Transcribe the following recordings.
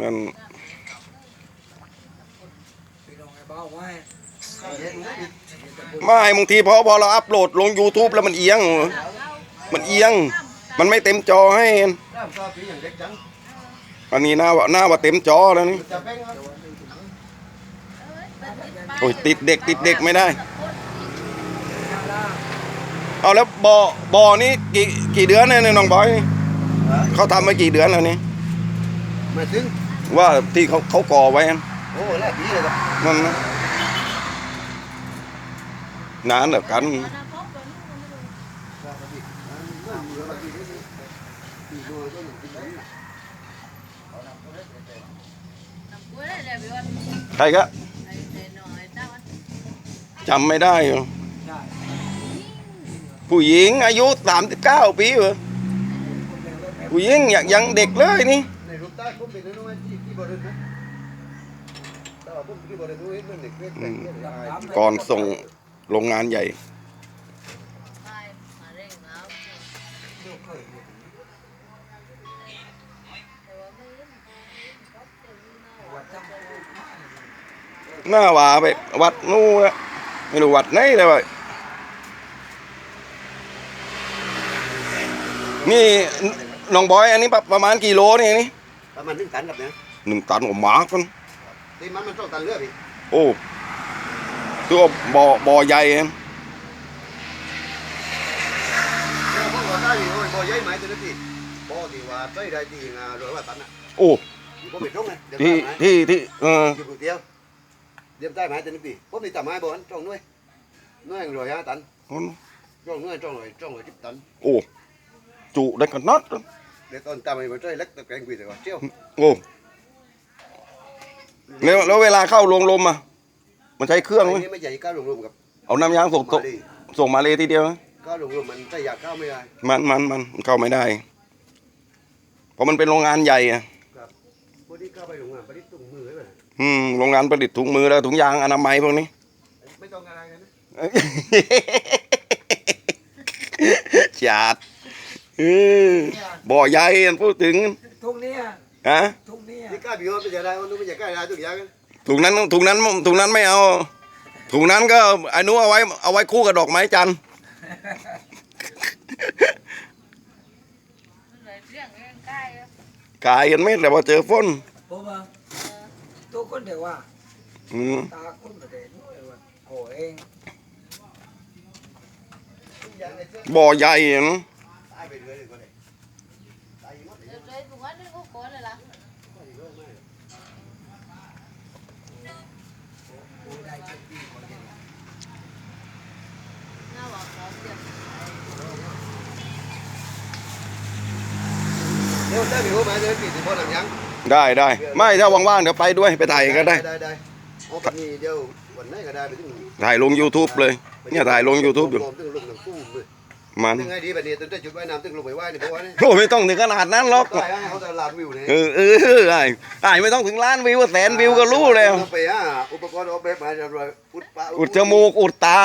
นั่นไม่บางทีพอพอเราอัพโหลดลง YouTube แล้วมันเอียง มันเอียง มันไม่เต็มจอให้ อันนี้หน้าว่าหน้าว่าเต็มจอแล้วนี่โอ้ยติดเด็กติดเด็กไม่ได้ เอาแล้วบ่อบ่อนี่กี่กี่เดือนเนี่ยน้องบอย เขาทำไว้กี่เดือนแล้วนี่มาถึง ว่าที่เขาเขาก่อไว้นั่นโอ้หลายปีเลยครับนั่นนะนานแบบกัน ใครก็จำไม่ได้อยู่ผู้หญิงอายุสามสิบเก้าปีเหรอผู้หญิงยังยังเด็กเลยนี่ กเล็กแต่เด็กก่อนส่งโรงงานใหญ่ หน้าว่าไปวัดนู่นอะไม่รู้วัดไหนเลยว่ะนี่น้องบอยอันนี้ประประมาณกี่โลนี่นี่ประมาณหนึ่งตันครับเนี่ย หนึ่งตันของหมากันที่มันมันต้องตันเลือดพี่โอ้คือว่าบ่อบ่อใหญ่อะแล้วผมว่าได้โอ้ยบ่อใหญ่ไหมตัวนี้พี่บ่อที่ว่าใช้ได้ที่งานร้อยว่าตันอะโอ้ผมไปตรงเลยเดี๋ยวที่ได้ไหมที่ที่เอออยู่คนเดียวเดี๋ยวได้ไหมตัวนี้พี่ผมมีแต่ไม้บ่อนจ้องด้วยน้อยร้อยห้าตันจ้องน้อยจ้องร้อยจ้องร้อยสิบตันโอ้จุได้ขนาดนั้นเดี๋ยวตอนตามไปมันใช้เล็กตะ แกรงปีแต่ว่าเจ้าโอ้แล้วแล้วเวลาเข้าลงลมอะ มันใช้เครื่องไหมไอ้นี่ไม่ใหญ่ก้าวลงรวมกับเอาน้ำยางส่งส่งมาดิส่งมาเลยทีเดียวนะก้าวลงรวมมันใช้ยาข้าวไม่ได้ มันมันมันมันเข้าไม่ได้ เพราะมันเป็นโรงงานใหญ่อะพอดีก้าวไปโรงงานผลิตถุงมือไว้เลยอืมโรงงานผลิตถุงมือแล้วถุงยางอนามัยพวกนี้ ไม่ต้องอะไรกันนะจัดเออบ่อใหญ่อันพูดถึง ทุกเนี้ยฮะ ทุกเนี้ยนี่ก้าวพี่ว่าไม่ใช่ได้มันไม่ใช่ก้าวได้ทุกอย่างกันถุงนั้นถุงนั้นถุงนั้นไม่เอาถุงนั้นก็อนุเอาไว้เอาไว้คู่กับดอกไม้จันทร์กายกันไม่แต่ว่าเจอฝนผมว่าตัวคนเดียวว่าอืมตาคนประเด็นว่าโอ้เองบ่อใหญ่อะนะตายไป เรื่อยๆก็ได้ตายหมดเลยเดี๋ยวได้พี่ว่ามาเดี๋ยวพี่จะพอหลังยังได้ได้ไม่ถ้าว่างๆเดี๋ยวไปด้วยไปถ่ายก็ได้ ได้ได้โอ้แบบนี้เดี๋ยววันไหนก็ได้ไปถึงถ่ายลง YouTube เลย เนี่ยถ่ายลง YouTube อยู่ตึงลงหนังตู้เลย มันตึงไงดีแบบนี้ตึงได้จุดว่ายน้ำตึงลงไปว่ายนี่เพราะว่านี่โอ้ไม่ต้องถึงขนาดนั้นหรอกได้ให้เขาตลาดวิวนี่เออเออไอ้ไอ้ไม่ต้องถึงล้านวิวแสนวิวก็รู้แล้วไปฮะอุปกรณ์ออกแบบมาจะรวยอุดปะอุดจมูกอุดตา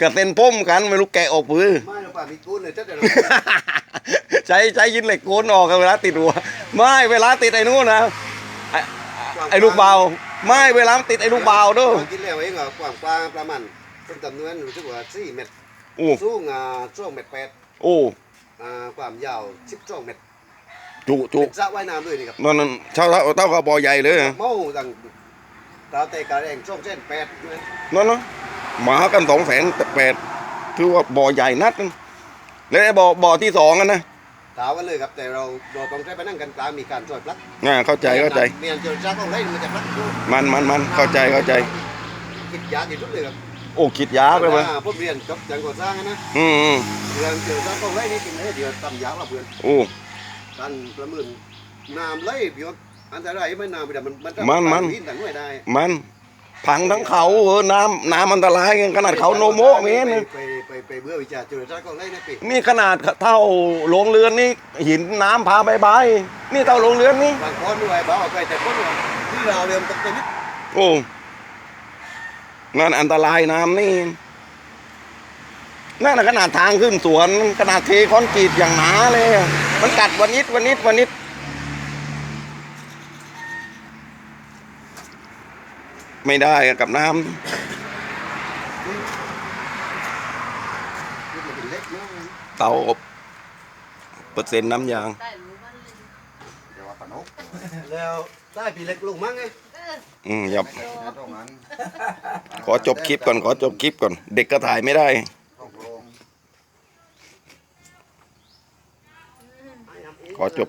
กับเส้นพุ่มกันไม่รู้แกะออกปือไม่เราป่ามีกุ้นเลยถ้าแต่เราใช้ใช้ยินเหล็กโกนออกกันเวลาติดหัวไม่เวลาติดไอ้นู่นนะไอ้ไอ้ลูกเบาไม่เวลามันติดไอ้ลูกเบาด้วยกินแล้วเองอะกว้างกว้างประมาณเป็นจำนวนรู้สึกว่าสี่เมตร โอ้สูงอ่าช่วงเมตรแปดโอ้อ่าความยาวสิบสองเมตรจุจุเป็นสระว่ายน้ำด้วยนี่ครับนั่นนั่นเท่าเท่าเท่ากับบ่อใหญ่เลยเมาดังตาเตะกาแรงช่วงเส้นแปดอยู่นะนั่นนะหมากันสองแสนแปดถือว่าบ่อใหญ่นัดนึงแล้วไอ้บ่อบ่อที่สองกันนะถามกันเลยครับแต่เราเราต้องใช้ไปนั่งกันกลางมีการช่วยปลั๊กน่าเข้าใจเข้าใจเมียนเจอจ้าต้องได้มันจะปลั๊กดูมันมันมันเข้าใจเข้าใจกินยาที่สุดเลยครับ โอ้คิดยากเลยมั้ยอ่าผมเรียนจบจังก่อสร้างนะอืมอืมเรียนเจอจ้าต้องได้นี่กินให้เดียวตำยาละเพื่อนโอ้การประเมินน้ำไหลพี่ว่าอันตรายไม่น้ำไม่ได้มันมันจะมันมันหินต่างไม่ได้มันพังทั้งเขาเออน้ำน้ำอันตรายขนาดเขาโนโมะเมนไปยไปไปไปเบื่อวิจารณ์เจอจ้าก็ได้นะพี่นี่ขนาดเท่าโรงเรือนนี่หินน้ำพาบายบายนี่เท่าโรงเรือนนี่บางคนด้วยบอกว่าไปแต่คนว่าที่เราเรียนต้องไปนิดโอ้ นั่นอันตรายน้ำนี่นั่นนะขนาดทางขึ้นสวน ขนาดเทคอนกรีตอย่างหนาเลยอะมันกัดวันนิดวันนิดวันนิดไม่ได้กับน้ำนี่มันเป็นเล็กเนาะเตาอบเปอร์เซ็นต์น้ำยางได้รู้บ้านเลยเดี๋ยวว่าปะนกแล้วได้ปีเล็กลุงมั้งไงอืมอย่า ไม่ใช่นะตรงนั้นขอจบคลิปก่อนขอจบคลิปก่อน เด็กก็ถ่ายไม่ได้ต้องลงขอจบ